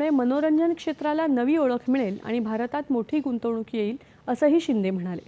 यामुळे मनोरंजन क्षेत्राला नवी ओळख मिळेल आणि भारतात मोठी गुंतवणूक येईल असंही शिंदे म्हणाले.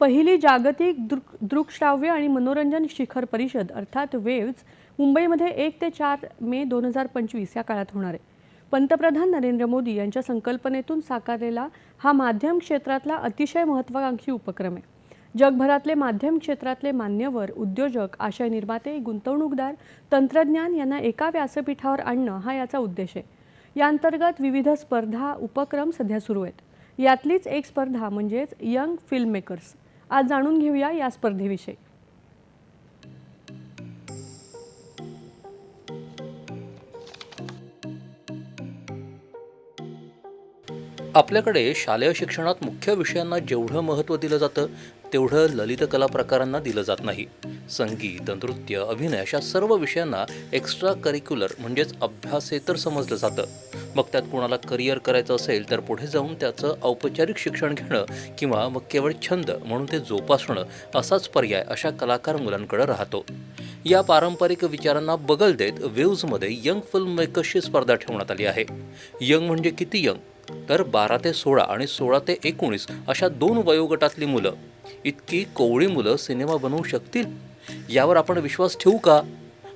पहिली जागतिक दृक दृकश्राव्य आणि मनोरंजन शिखर परिषद अर्थात वेव्ज मुंबईमध्ये एक ते चार मे दोन हजार पंचवीस या काळात होणार आहे. पंतप्रधान नरेंद्र मोदी यांच्या संकल्पनेतून साकारलेला हा माध्यम क्षेत्रातला अतिशय महत्त्वाकांक्षी उपक्रम आहे. जगभरातले माध्यम क्षेत्रातले मान्यवर उद्योजक आशय निर्माते गुंतवणूकदार तंत्रज्ञान यांना एका व्यासपीठावर आणणं हा याचा उद्देश आहे. या अंतर्गत विविध स्पर्धा उपक्रम सध्या सुरू आहेत. यातलीच एक स्पर्धा म्हणजेच यंग फिल्म मेकर्स आज जाणून घेऊया या स्पर्धेविषयी. आपल्याकडे शालेय शिक्षणात मुख्य विषयांना जेवढं महत्त्व दिलं जातं तेवढं ललित कला प्रकारांना दिलं जात नाही. संगीत नृत्य अभिनय अशा सर्व विषयांना एक्स्ट्रा करिक्युलर म्हणजेच अभ्यासेतर समजलं जातं. मग त्यात कोणाला करिअर करायचं असेल तर पुढे जाऊन त्याचं औपचारिक शिक्षण घेणं किंवा मग केवळ छंद म्हणून ते जोपासणं असाच पर्याय अशा कलाकार मुलांकडे राहतो. या पारंपरिक विचारांना बगल देत वेव्जमध्ये यंग फिल्म मेकर्सची स्पर्धा ठेवण्यात आली आहे. यंग म्हणजे किती यंग तर बारा ते सोळा आणि सोळा ते एकोणीस अशा दोन वयोगटातली मुलं इतकी कोवळी मुलं सिनेमा बनवू शकतील? यावर आपण विश्वास ठेवू का?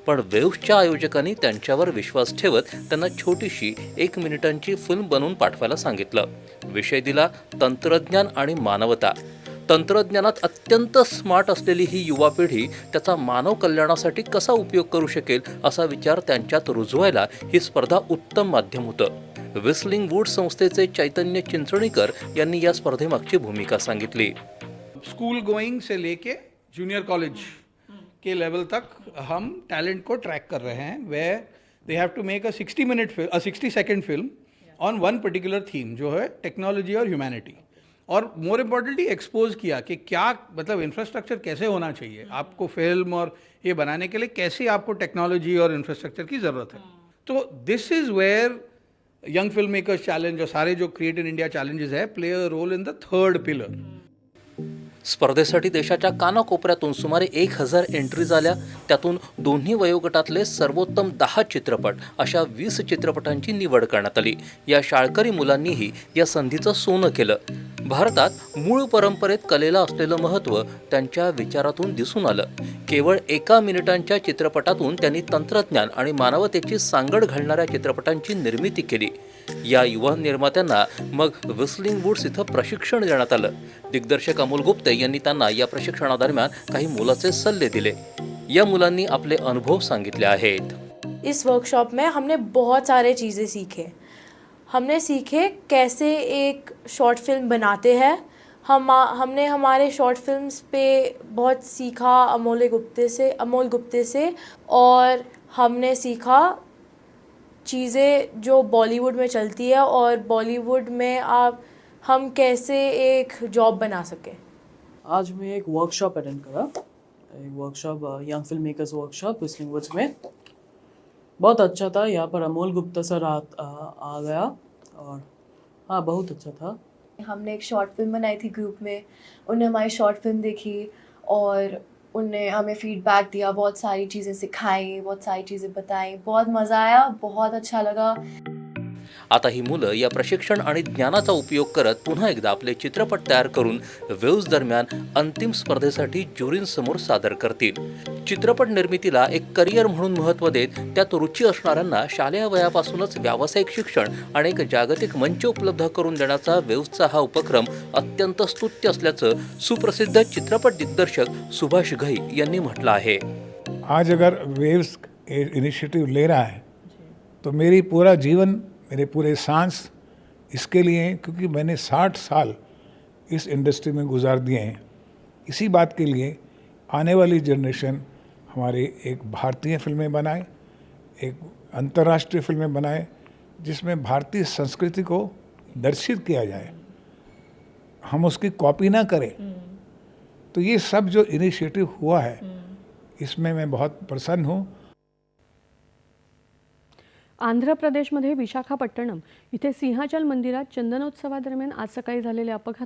पण वेव्सच्या आयोजकांनी त्यांच्यावर विश्वास ठेवत त्यांना छोटीशी एक मिनिटांची फिल्म बनवून पाठवायला सांगितलं. विषय दिला तंत्रज्ञान आणि मानवता. तंत्रज्ञानात अत्यंत स्मार्ट असलेली ही युवा पिढी त्याचा मानव कल्याणासाठी कसा उपयोग करू शकेल असा विचार त्यांच्यात रुजवायला ही स्पर्धा उत्तम माध्यम होतं. विस्लिंग वूड संस्थेचे चैतन्य चिंचणीकर यांनी या स्पर्धेमागची भूमिका सांगितली. स्कूल गोइंग से लेके जूनियर कॉलेज के लेवल तक हम टैलेंट को ट्रैक कर रहे हैं वे they have to make a 60 minute film a 60 second film on one particular theme जो है टेक्नोलॉजी और ह्यूमैनिटी और मोर इम्पॉर्टेंटली एक्सपोज किया कि क्या मतलब इंफ्रास्ट्रक्चर कैसे होना चाहिए? आपको फिल्म और ये बनाने के लिए कैसे आपको टेक्नोलॉजी और इंफ्रास्ट्रक्चर की ज़रूरत है? तो this is where young film makers challenge सारे जो क्रिएट इन इंडिया चॅलेंजेस आहे play a role in the third pillar. स्पर्धेसाठी देशाच्या कानाकोपऱ्यातून सुमारे एक हजार एंट्री झाल्या त्यातून दोन्ही वयोगटातले सर्वोत्तम दहा चित्रपट अशा वीस चित्रपटांची निवड करण्यात आली. या शाळकरी मुलांनीही या संधीचं सोनं केलं. भारतात मूळ परंपरेत कलेला असलेलं महत्त्व त्यांच्या विचारातून दिसून आलं. केवळ एका मिनिटांच्या चित्रपटातून त्यांनी तंत्रज्ञान आणि मानवतेची सांगड घालणाऱ्या चित्रपटांची निर्मिती केली. या युवा निर्मात्यांना मग विस्लिंग वुड्स इथं प्रशिक्षण देण्यात आलं. दिग्दर्शक अमोल गुप्ते यांनी त्यांना या प्रशिक्षणादरम्यान काही मुलाचे सल्ले दिले. या मुलांनी आपले अनुभव सांगितले आहेत. इस वर्कशॉप में हमने बहुत सारे चीज़ें सीखे. हमने सीखे कैसे एक शॉर्ट फ़िल्म बनाते हैं। हम, हमने हमारे शॉर्ट फिल्म्स पे बहुत सीखा अमोल गुप्ते से, अमोल गुप्ते से, और हमने सीखा चीज़ें जो बॉलीवुड में चलती है और बॉलीवुड में आप, हम कैसे एक जॉब बना सकें। आज मैं एक वर्कशॉप अटेंड करा। एक workshop young film makers workshop में। बहुत अच्छा था यहाँ पर अमोल गुप्ता सर आ, आ, गया और हाँ बहुत अच्छा था। हमने एक शॉर्ट फ़िल्म बनाई थी ग्रुप में उन्हें हमारी शॉर्ट फ़िल्म देखी और उन्हें हमें फीडबैक दिया बहुत सारी चीज़ें सिखाई बहुत सारी चीज़ें बताई बहुत मज़ा आया बहुत अच्छा लगा। आता ही मुलं या प्रशिक्षण आणि ज्ञानाचा उपयोग करत पुन्हा एकदा आपले चित्रपट तयार करून वेव्ज दरम्यान अंतिम स्पर्धेसाठी ज्युरींसमोर सादर करतील. चित्रपट निर्मितीला एक करिअर म्हणून महत्त्व देत त्यात रुची असणाऱ्यांना शालेय वयापासूनच व्यावसायिक शिक्षण आणि एक जागतिक मंच उपलब्ध करून देण्याचा वेव्जचा हा उपक्रम अत्यंत स्तुत्य असल्याचं सुप्रसिद्ध चित्रपट दिग्दर्शक सुभाष घई यांनी म्हटलं आहे. आज अगर वेव्स इनिशिएटिव ले रहा है तो मेरी पूरा जीवन मेरे पूरे सांस इसके लिए हैं क्योंकि मैंने साठ साल इस इंडस्ट्री में गुजार दिए हैं। इसी बात के लिए आने वाली जनरेशन हमारे एक भारतीय फ़िल्में बनाए एक अंतर्राष्ट्रीय फ़िल्में बनाए जिसमें भारतीय संस्कृति को दर्शित किया जाए। हम उसकी कॉपी ना करें। तो ये सब जो इनिशिएटिव हुआ है इसमें मैं बहुत प्रसन्न हूँ। आंध्र प्रदेशमध्ये विशाखापट्टणम इथे सिंहाचल मंदिरात चंदनोत्सवादरम्यान आज सकाळी झालेल्या अपघातात